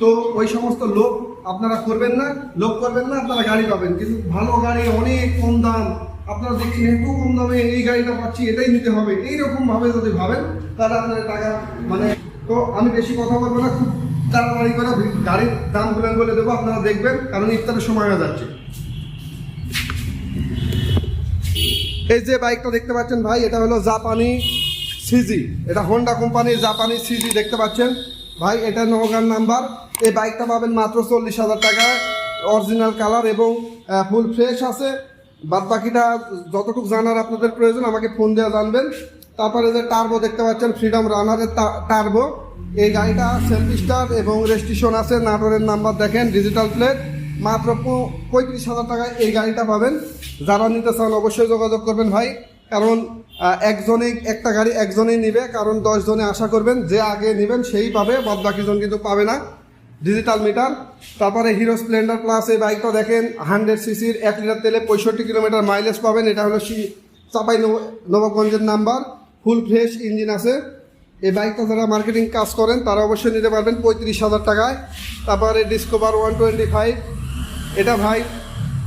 তো ওই সমস্ত লোক আপনারা করবেন না, লোক করবেন না, আপনারা গাড়ি পাবেন। কিন্তু ভালো গাড়ি অনেক কম দাম। আপনারা দেখছেন এত কম দামে এই গাড়িটা পাচ্ছি, এটাই নিতে হবে। এইরকম ভাবে যদি ভাবেন, তাহলে আপনার টাকা মানে তো আমি বেশি কথা বলব না, খুব তাড়াতাড়ি করে গাড়ির দাম বলে বলে দেবো, আপনারা দেখবেন, কারণ ইফতারের সময় হয়ে যাচ্ছে। এই যে বাইকটা দেখতে পাচ্ছেন ভাই, এটা হলো জাপানি সিজি। এটা হোন্ডা কোম্পানির জাপানি সিজি, দেখতে পাচ্ছেন? ভাই, এটা নগার নাম্বার। এই বাইকটা পাবেন মাত্র চল্লিশ হাজার টাকায় অরিজিনাল কালার এবং ফুল ফ্রেশ আছে। বাদ বাকিটা যতটুকু জানার আপনাদের প্রয়োজন, আমাকে ফোন দেওয়া জানবেন। তারপরে যে টার্বো দেখতে পাচ্ছেন ফ্রিডম রানারের টার্বো এই গাড়িটা সেলফ স্টার এবং রেজিস্ট্রেশন আছে, নাটোরের নাম্বার দেখেন ডিজিটাল প্লেট মাত্র পঁয়ত্রিশ হাজার টাকায় এই গাড়িটা পাবেন। যারা নিতে চান অবশ্যই যোগাযোগ করবেন ভাই। কারণ আহ, একজনেই একটা গাড়ি একজনেই নিবে কারণ দশ জনে আশা করবেন যে আগে নেবেন সেই পাবে বাদ বাকিজন কিন্তু পাবে না ডিজিটাল মিটার তারপরে হিরো স্প্লেন্ডার প্লাস এই বাইকটা দেখেন হান্ড্রেড সিসির এক লিটার তেলে পঁয়ষট্টি কিলোমিটার মাইলেজ পাবেন এটা হলো শি- চাপাই নব- নবাবগঞ্জের নাম্বার ফুল ফ্রেশ ইঞ্জিন আছে। এই বাইকটা যারা মার্কেটিং কাজ করেন তারা অবশ্যই নিতে পারবেন পঁয়ত্রিশ হাজার টাকায়। তারপরে ডিসকোভার ওয়ান টোয়েন্টি ফাইভ এটা ভাই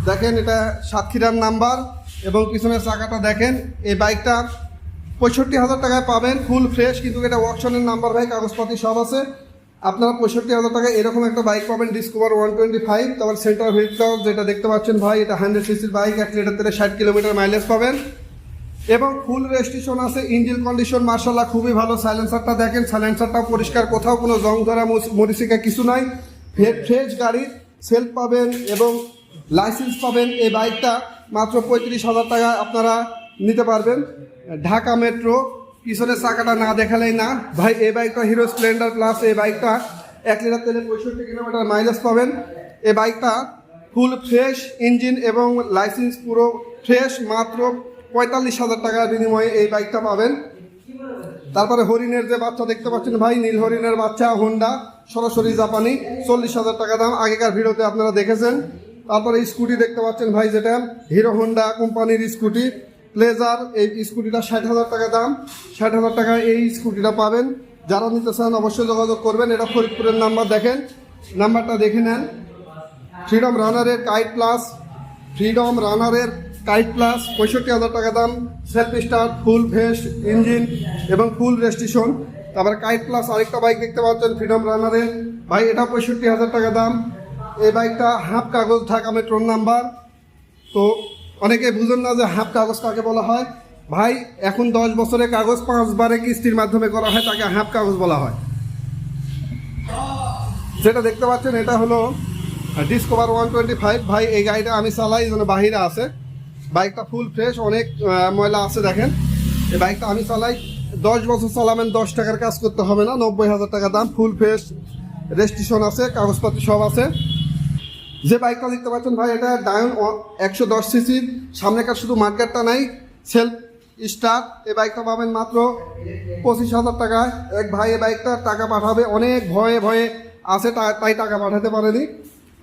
দেখেন এটা সাতক্ষীরার নাম্বার। এবং পিছনের চাকাটা দেখেন, এই বাইকটা পঁয়ষট্টি হাজার টাকায় পাবেন ফুল ফ্রেশ কিন্তু এটা অপশনের নাম্বার ভাই কাগজপাতি সব আছে। আপনারা পঁয়ষট্টি হাজার টাকায় এরকম একটা বাইক পাবেন ডিসকভার ওয়ান টোয়েন্টি ফাইভ তারপর সেন্টার হুইল যেটা দেখতে পাচ্ছেন ভাই, এটা হান্ড্রেড সিসির বাইক এক লিটার তেলে ষাট কিলোমিটার মাইলেজ পাবেন। এবং ফুল রেজিস্ট্রেশন আছে ইঞ্জিন কন্ডিশন মার্শাল্লাহ খুবই ভালো সাইলেন্সারটা দেখেন সাইলেন্সারটাও পরিষ্কার, কোথাও কোনো জং ধরা মরিচ- মরিচিকা কিছু নাই। ফ্রেশ গাড়ির সেলফ পাবেন এবং লাইসেন্স পাবেন এই বাইকটা মাত্র পঁয়ত্রিশ হাজার টাকা আপনারা নিতে পারবেন। ঢাকা মেট্রো, পিছনের চাকাটা না দেখালেই না। ভাই, এই বাইকটা হিরো স্প্লেন্ডার প্লাস এই বাইকটা এক লিটার তেলে পঁয়ষট্টি কিলোমিটার মাইলেজ পাবেন। এই বাইকটা ফুল ফ্রেশ ইঞ্জিন এবং লাইসেন্স পুরো ফ্রেশ, মাত্র পঁয়তাল্লিশ হাজার টাকার বিনিময়ে এই বাইকটা পাবেন। তারপরে হরিণের যে বাচ্চা দেখতে পাচ্ছেন ভাই, নীল হরিণের বাচ্চা হোন্ডা সরাসরি জাপানি। চল্লিশ হাজার টাকা দাম আগেকার ভিডিওতে আপনারা দেখেছেন। তারপরে স্কুটি দেখতে পাচ্ছেন ভাই যেটা। হিরো হোন্ডা কোম্পানির স্কুটি। প্লেজার এই স্কুটিটা ষাট হাজার টাকা দাম। ষাট হাজার টাকায় এই স্কুটিটা পাবেন। যারা নিতে চান অবশ্যই যোগাযোগ করবেন। এটা ফরিদপুরের নাম্বার দেখেন। নাম্বারটা দেখে নেন। ফ্রিডম রানারের কাইট প্লাস ফ্রিডম রানারের কাইট প্লাস পঁয়ষট্টি হাজার টাকা দাম। সেলফ স্টার্ট ফুল ভেস ইঞ্জিন এবং ফুল রেজিস্ট্রেশন তারপর কাইট প্লাস আরেকটা বাইক দেখতে পাচ্ছেন ফ্রিডম রানারের ভাই, এটা পঁয়ষট্টি হাজার টাকা দাম। এই বাইকটা হাফ কাগজ ঢাকা মেট্রোর নাম্বার। তো অনেকে বুঝেন না যে হাফ কাগজ কাকে বলা হয়। ভাই, এখন দশ বছরের কাগজ পাঁচবারে কিস্তির মাধ্যমে করা হয়, তাকে হাফ কাগজ বলা হয়। যেটা দেখতে পাচ্ছেন, এটা হলো ডিসকভার ওয়ান টোয়েন্টি ফাইভ ভাই, এই গাড়িটা আমি চালাই, যেন বাহিরে আছে। বাইকটা ফুল ফ্রেশ অনেক ময়লা আছে, দেখেন। এই বাইকটা আমি চালাই। দশ বছর চালাবেন, দশ টাকার কাজ করতে হবে না, নব্বই হাজার টাকা দাম ফুল ফ্রেশ রেজিস্ট্রেশন আছে, কাগজপত্র সব আছে। যে বাইকটা দেখতে পাচ্ছেন ভাই, এটা ডায়ন একশো দশ সিসির সামনেকার শুধু মার্কেটটা নাই, সেলফ স্টার এই বাইকটা পাবেন মাত্র পঁচিশ হাজার টাকায় এক ভাই এই বাইকটা টাকা পাঠাবে, অনেক ভয়ে ভয়ে আছে তাই টাকা পাঠাতে পারেনি।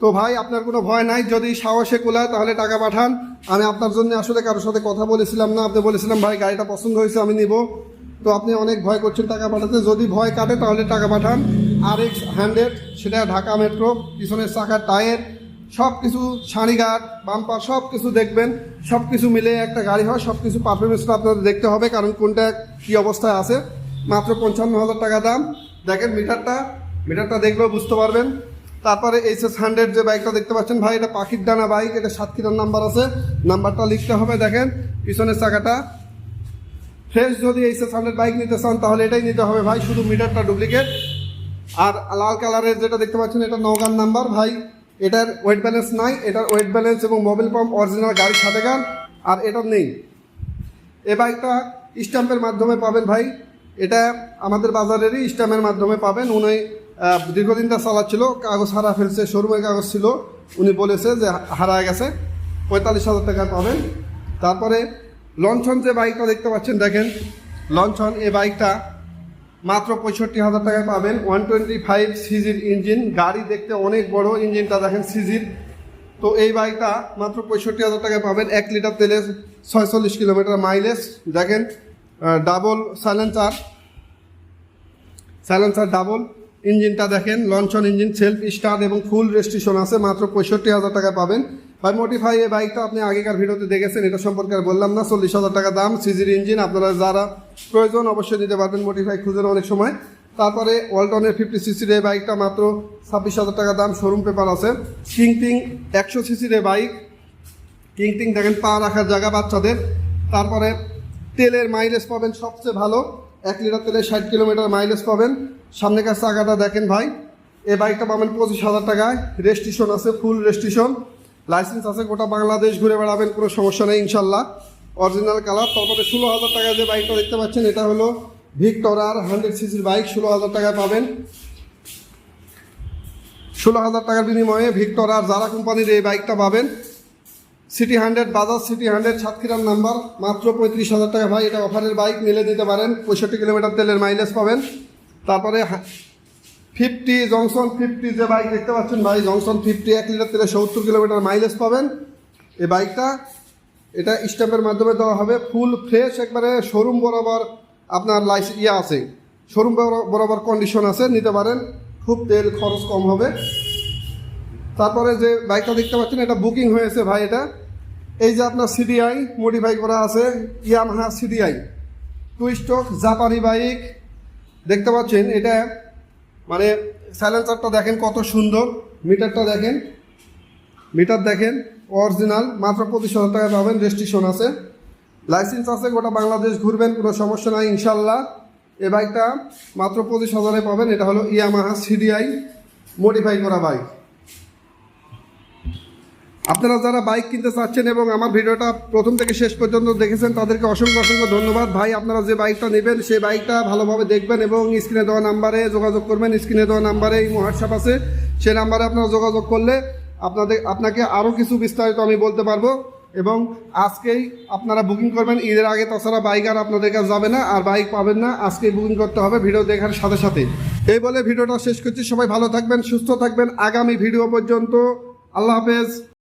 তো ভাই, আপনার কোনো ভয় নাই, যদি সাহসে কুলায় তাহলে টাকা পাঠান। আমি আপনার জন্য আসলে কারোর সাথে কথা বলেছিলাম না, আপনি বলেছিলাম, ভাই, গাড়িটা পছন্দ হয়েছে, আমি নিব। তো আপনি অনেক ভয় করছেন টাকা পাঠাতে, যদি ভয় কাটে তাহলে টাকা পাঠান। আর এক্স হান্ড্রেড, সেটা ঢাকা মেট্রো, পিছনের চাকার টায়ার সব কিছু ছাড়িঘাট বাম্পার সব কিছু দেখবেন। সব কিছু মিলে একটা গাড়ি হয় সব কিছু পারফরমেন্সটা আপনাদের দেখতে হবে, কারণ কোনটা কী অবস্থায় আছে। মাত্র পঞ্চান্ন হাজার টাকা দাম। দেখেন মিটারটা মিটারটা দেখলেও বুঝতে পারবেন। তারপরে এইচ এস হান্ড্রেড যে বাইকটা দেখতে পাচ্ছেন, ভাই, এটা পাখির ডানা বাইক এটা সাতক্ষীরার নাম্বার আছে। নাম্বারটা লিখতে হবে, দেখেন, পিছনের চাকাটা। ফ্রেশ যদি এইচ এস হান্ড্রেড বাইক নিতে চান, তাহলে এটাই নিতে হবে, ভাই, শুধু মিটারটা ডুপ্লিকেট আর লাল কালারের যেটা দেখতে পাচ্ছেন, এটা নৌগান নাম্বার ভাই এটার ওয়েট ব্যালেন্স নাই, এটার ওয়েট ব্যালেন্স এবং মোবাইল পাম্প অরিজিনাল গাড়ির সাথে গান, আর এটার নেই। এ বাইকটা স্ট্যাম্পের মাধ্যমে পাবেন ভাই, এটা আমাদের বাজারেরই স্ট্যাম্পের মাধ্যমে পাবেন। উনি দীর্ঘদিন তা চালাচ্ছিল, কাগজ হারা ফেলছে, শোরুমের কাগজ ছিল। উনি বলেছে যে হা- হারায় গেছে, পঁয়তাল্লিশ হাজার টাকা পাবেন। তারপরে লঞ্চন যে বাইকটা দেখতে পাচ্ছেন, দেখেন। লঞ্চন এ বাইকটা মাত্র পঁয়ষট্টি হাজার টাকায় পাবেন ওয়ান টোয়েন্টি ফাইভ সিজির ইঞ্জিন। গাড়ি দেখতে অনেক বড়, ইঞ্জিনটা দেখেন সিজির। তো এই বাইকটা মাত্র পঁয়ষট্টি হাজার টাকায় পাবেন। এক লিটার তেলে ছয়চল্লিশ কিলোমিটার মাইলেজ। দেখেন ডাবল সাইলেন্সার। Silencer double. ইঞ্জিনটা দেখেন, লঞ্চন ইঞ্জিন, সেলফ স্টার্ট এবং ফুল রেজিস্ট্রেশন আছে। মাত্র পঁয়ষট্টি হাজার টাকায় পাবেন। ভাই মোটিফাই এই বাইকটা আপনি আগেকার ভিডিওতে দেখেছেন, এটা সম্পর্কে আর বললাম না। চল্লিশ হাজার টাকা দাম সিজির ইঞ্জিন আপনারা যারা প্রয়োজন অবশ্যই নিতে পারবেন মোটিফাই খুঁজে অনেক সময়। তারপরে ওয়ালটনের ফিফটি সিসির এই বাইকটা মাত্র ছাব্বিশ হাজার টাকা দাম শোরুম পেপার আছে। কিংটিং একশো সিসির এই বাইক। কিংটিং দেখেন, পা রাখার জায়গা বাচ্চাদের। তারপরে তেলের মাইলেজ পাবেন সবচেয়ে ভালো, এক লিটার তেলে ষাট কিলোমিটার মাইলেজ পাবেন। সামনে কাছে চাকাটা দেখেন ভাই, এই বাইকটা পাবেন পঁচিশ হাজার টাকায়। রেজিস্ট্রেশন আছে ফুল রেজিস্ট্রেশন লাইসেন্স আছে, গোটা বাংলাদেশ ঘুরে বেড়াবেন, কোনো সমস্যা নেই, ইনশাল্লাহ। অরিজিনাল কালার তারপরে ষোলো হাজার টাকায় যে বাইকটা দেখতে পাচ্ছেন, এটা হলো ভিক্টর আর হান্ড্রেড সিসির বাইক ষোলো হাজার টাকায় পাবেন। ষোলো হাজার টাকার বিনিময়ে ভিক্টর আর যারা কোম্পানির এই বাইকটা পাবেন। CT hundred Bajaj CT hundred সাতক্ষীরার নাম্বার মাত্র পঁয়ত্রিশ হাজার টাকা ভাই, এটা অফারের বাইক নিলে দিতে পারেন। পঁয়ষট্টি কিলোমিটার তেলের মাইলেজ পাবেন। তারপরে ফিফটি জংশন ফিফটি যে বাইক দেখতে পাচ্ছেন ভাই, জংশন ফিফটি এক লিটার তেলে সত্তর কিলোমিটার মাইলেজ পাবেন। এই বাইকটা, এটা স্ট্যাম্পের মাধ্যমে দেওয়া হবে ফুল ফ্রেশ একবারে শোরুম বরাবর আপনার লাইস ইয়ে আছে। শোরুম বরাবর কন্ডিশন আছে, নিতে পারেন, খুব তেল খরচ কম হবে। তারপরে যে বাইকটা দেখতে পাচ্ছেন, এটা বুকিং হয়েছে ভাই এটা। এই যে আপনার সিডিআই মডিফাই করা আছে ইয়ামাহা সিডিআই টু স্টক জাপানি বাইক দেখতে পাচ্ছেন, এটা মানে সাইলেন্সারটা দেখেন কত সুন্দর মিটারটা দেখেন মিটার দেখেন অরিজিনাল মাত্র পঁচিশ হাজার টাকা পাবেন রেজিস্ট্রেশন আছে। লাইসেন্স আছে, গোটা বাংলাদেশ ঘুরবেন, কোনো সমস্যা নাই ইনশাল্লাহ এ বাইকটা মাত্র পঁচিশ হাজারে পাবেন, এটা হলো ইয়ামাহা সিডিআই মডিফাই করা বাইক আপনারা যারা বাইক কিনতে চাচ্ছেন এবং আমার ভিডিওটা প্রথম থেকে শেষ পর্যন্ত দেখেছেন, তাদেরকে অসংখ্য অসংখ্য ধন্যবাদ। ভাই, আপনারা যে বাইকটা নেবেন, সেই বাইকটা ভালোভাবে দেখবেন এবং স্ক্রিনে দেওয়া নাম্বারে যোগাযোগ করবেন। স্ক্রিনে দেওয়া নাম্বারে এই হোয়াটসঅ্যাপ আছে। সেই নাম্বারে আপনারা যোগাযোগ করলে আপনাদের, আপনাকে আরও কিছু বিস্তারিত আমি বলতে পারব এবং আজকেই আপনারা বুকিং করবেন। ঈদের আগে তাছাড়া বাইক আর আপনাদের কাছে যাবে না, আর বাইক পাবেন না। আজকেই বুকিং করতে হবে ভিডিও দেখার সাথে সাথে। এই বলে ভিডিওটা শেষ করছি। সবাই ভালো থাকবেন, সুস্থ থাকবেন। আগামী ভিডিও পর্যন্ত আল্লাহ হাফেজ।